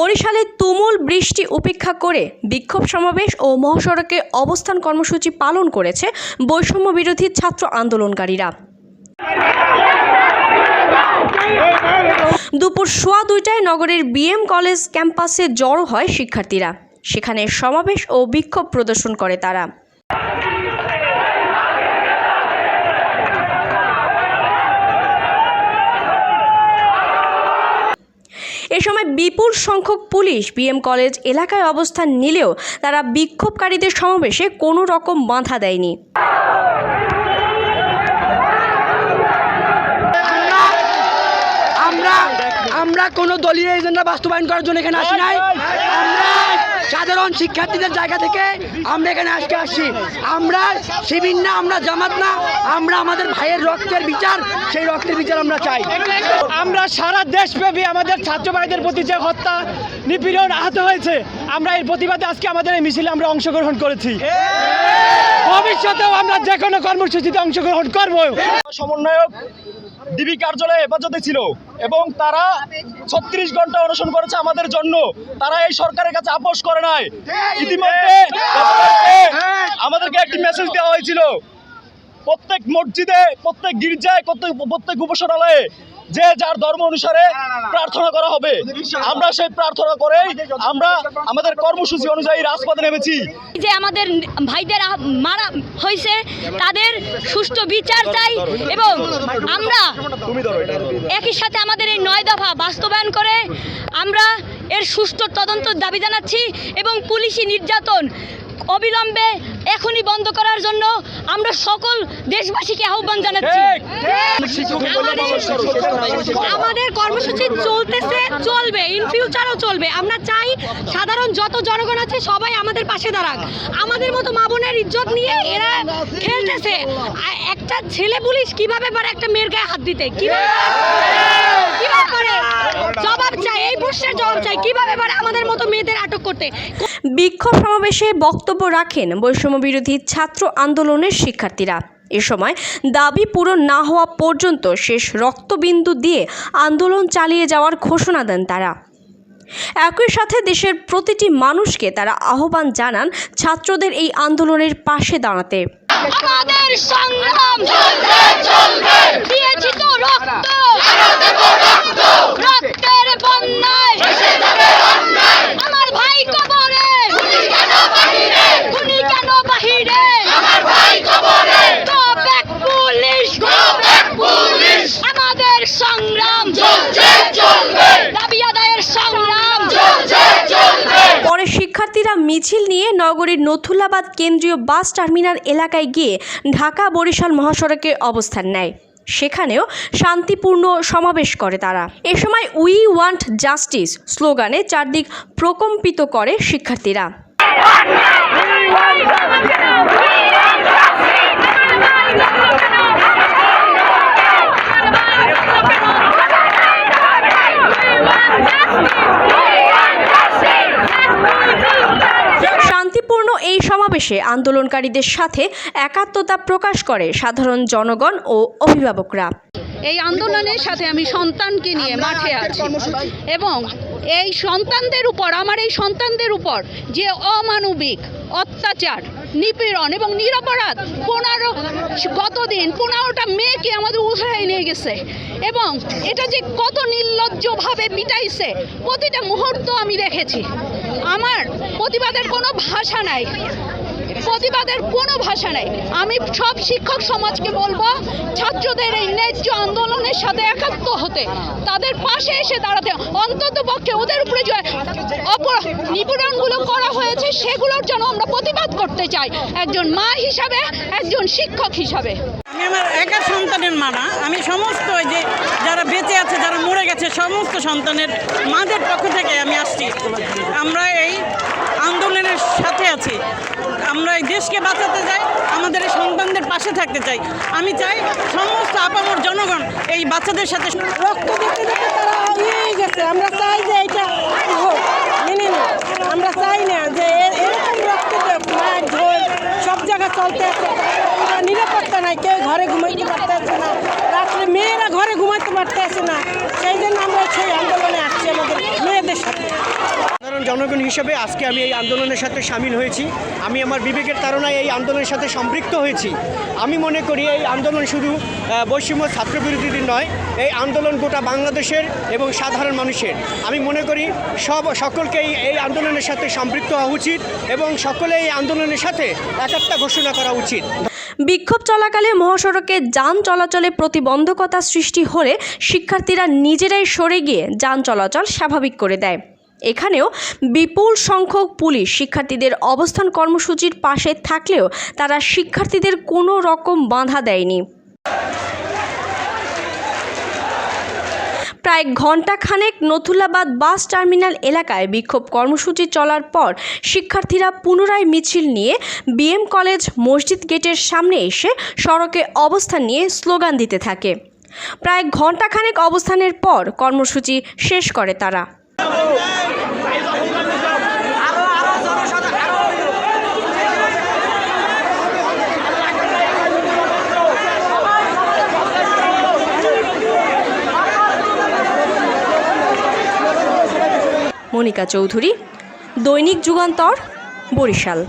বরিশালে তুমুল বৃষ্টি উপেক্ষা করে বিক্ষোভ সমাবেশ ও মহাসড়কে অবস্থান কর্মসূচি পালন করেছে বৈষম্য বিরোধী ছাত্র আন্দোলনকারীরা। দুপুর সোয়া দুইটায় নগরের বিএম কলেজ ক্যাম্পাসে জড়ো হয় শিক্ষার্থীরা। সেখানে সমাবেশ ও বিক্ষোভ প্রদর্শন করে তারা। এ সময় বিপুল সংখ্যক পুলিশ বিএম কলেজ এলাকায় অবস্থান নিলেও তারা বিক্ষোভকারীদের সমাবেশে কোনো রকম বাধা দেয়নি। আমরা আমরা কোনো দলীয় এজেন্ডা বাস্তবায়ন করার জন্য এখানে আসি নাই। আমরা সাধারণ শিক্ষার্থীদের জায়গা থেকে আমরা এখানে আজকে আসছি। আমরা শিবির না আমরা জামাত না আমরা আমাদের ভাইয়ের রক্তের বিচার সেই রক্তের বিচার আমরা চাই। আমরা সারা দেশব্যাপী আমাদের ছাত্র ভাইদের প্রতি যে হত্যা নিপীড়ন আহত হয়েছে আমরা এর প্রতিবাদে আজকে আমাদের এই মিছিলে আমরা অংশগ্রহণ করেছি। ভবিষ্যতেও আমরা যে কোনো কর্মসূচিতে অংশগ্রহণ করব। সমন্বয়ক ডিবি কার্যালয়ে হেফাজতে ছিল এবং তারা ছত্রিশ ঘণ্টা অনশন করেছে আমাদের জন্য। তারা এই সরকারের কাছে আপোষ করে নাই। ইতিমধ্যে আমাদেরকে একটি মেসেজ দেওয়া হয়েছিল। প্রত্যেক মসজিদে, প্রত্যেক গির্জায়, প্রত্যেক প্রত্যেক যে যার ধর্ম অনুসারে প্রার্থনা করা হবে। আমরা সেই প্রার্থনা করেই আমরা আমাদের কর্মসূচি অনুযায়ী রাজপথে নেমেছি। যে আমাদের ভাইদের মারা হয়েছে তাদের সুষ্ঠু বিচার চাই এবং আমরা একই সাথে আমাদের এই নয় দফা বাস্তবায়ন করে আমরা এর সুষ্ঠু তদন্ত দাবি জানাচ্ছি এবং পুলিশি নির্যাতন অবিলম্বে এখনই বন্ধ করার জন্য আমরা সকল দেশবাসীকে আহ্বান জানাচ্ছি। আমাদের কর্মসূচি চলতেছে চলবে ইন ফিউচারও চলবে। আমরা চাই সাধারণ যত জনগণ আছে সবাই আমাদের পাশে দাঁড়াক। আমাদের মতো মা বোনের ইজ্জত নিয়ে এরা খেলতেছে। একটা ছেলে পুলিশ কীভাবে পারে একটা মেয়ের গায়ে হাত দিতে? কীভাবে কীভাবে পারে? জবাব চাই এই প্রশ্নের জবাব চাই কীভাবে পারে আমাদের মতো মেয়েদের আটক করতে? বিক্ষোভ সমাবেশে বক্তব্য রাখেন বৈষম্য বিরোধী ছাত্র আন্দোলনের শিক্ষার্থীরা। এ সময় দাবি পূরণ না হওয়া পর্যন্ত শেষ রক্তবিন্দু দিয়ে আন্দোলন চালিয়ে যাওয়ার ঘোষণা দেন তারা। একই সাথে দেশের প্রতিটি মানুষকে তারা আহ্বান জানান ছাত্রদের এই আন্দোলনের পাশে দাঁড়াতে। সংগ্রাম দিয়েছি তো রক্ত রক্তের বন্যায় আমার ভাই কবরে খুনি কেন বাহিরে Go back, পুলিশ আমাদের সংগ্রাম দাবি আদায়ের সংগ্রাম পরে শিক্ষার্থীরা মিছিল নিয়ে নগরীর নথুলাবাদ কেন্দ্রীয় বাস টার্মিনাল এলাকায় গিয়ে ঢাকা বরিশাল মহাসড়কে অবস্থান নেয়। সেখানেও শান্তিপূর্ণ সমাবেশ করে তারা। এ সময় উই ওয়ান্ট জাস্টিস স্লোগানে চারদিক প্রকম্পিত করে শিক্ষার্থীরা শান্তিপূর্ণ সমাবেশে আন্দোলনকারীদের সাথে একাত্মতা প্রকাশ করে সাধারণ জনগণ ও অভিভাবকরা। এই আন্দোলনের সাথে আমি সন্তানকে নিয়ে মাঠে আছি। এবং এই সন্তানদের উপর আমার এই সন্তানদের উপর যে অমানবিক অত্যাচার নিপীড়ন এবং নিরপরাধ পনেরো গতদিন পনেরোটা মেয়েকে আমাদের উঠাই নিয়ে গেছে এবং এটা যে কত নির্লজ্জভাবে পিটাইছে প্রতিটা মুহূর্ত আমি দেখেছি। আমার প্রতিবাদের কোনো ভাষা নাই। প্রতিবাদের কোনো ভাষা নেই। আমি সব শিক্ষক সমাজকে বলব, ছাত্রদের এই ন্যায্য আন্দোলনের সাথে একাত্ম হতে। তাদের পাশে এসে দাঁড়াতে, অন্তত পক্ষে ওদের উপরে যে নিপীড়নগুলো করা হয়েছে, সেগুলোর জন্য আমরা প্রতিবাদ করতে চাই। একজন মা হিসাবে, একজন শিক্ষক হিসাবে। আমি আমার একা সন্তানের মা না, আমি সমস্ত যে যারা বেঁচে আছে, যারা মরে গেছে, সমস্ত সন্তানের মাদের পক্ষ থেকে আমি আসছি। আমরা এই আন্দোলনের সাথে আছি। আমরা এই দেশকে বাঁচাতে চাই, আমাদের এই সন্তানদের পাশে থাকতে চাই। আমি চাই সমস্ত আপামর জনগণ এই বাচ্চাদের সাথে রক্ত দেখতে দেখতে তারা এগিয়েই গেছে। আমরা চাই যে এটা আমরা চাই না যে এরকম রক্ত ঝোল সব জায়গায় চলতে আছে। নিরাপত্তা নাই, কেউ ঘরে ঘুমাইতে পারতেছে না। রাত্রে মেয়েরা ঘরে ঘুমাইতে পারতে আছে না। সেই জন্য আমরা সেই আন্দোলনে আসছি আমাদের মেয়েদের সন্তানদের সাথে সাধারণ জনগণ হিসেবে আজকে আমি এই আন্দোলনের সাথে সামিল হয়েছি। আমি আমার বিবেকের তাড়নায় এই আন্দোলনের সাথে সম্পৃক্ত হয়েছি। আমি মনে করি এই আন্দোলন শুধু বৈষম্য ছাত্র নয়, এই আন্দোলন গোটা বাংলাদেশের এবং সাধারণ মানুষের। আমি মনে করি সব, সকলকেই এই আন্দোলনের সাথে সম্পৃক্ত হওয়া উচিত এবং সকলে এই আন্দোলনের সাথে একাত্তা ঘোষণা করা উচিত। বিক্ষোভ চলাকালে মহাসড়কে যান চলাচলে প্রতিবন্ধকতা সৃষ্টি হলে শিক্ষার্থীরা নিজেরাই সরে গিয়ে যান চলাচল স্বাভাবিক করে দেয়। এখানেও বিপুল সংখ্যক পুলিশ শিক্ষার্থীদের অবস্থান কর্মসূচির পাশে থাকলেও তারা শিক্ষার্থীদের কোনো রকম বাধা দেয়নি। প্রায় ঘণ্টাখানেক নথুল্লাবাদ বাস টার্মিনাল এলাকায় বিক্ষোভ কর্মসূচি চলার পর শিক্ষার্থীরা পুনরায় মিছিল নিয়ে বিএম কলেজ মসজিদ গেটের সামনে এসে সড়কে অবস্থান নিয়ে স্লোগান দিতে থাকে। প্রায় ঘণ্টাখানেক অবস্থানের পর কর্মসূচি শেষ করে তারা। মনিকা চৌধুরী দৈনিক যুগান্তর বরিশাল।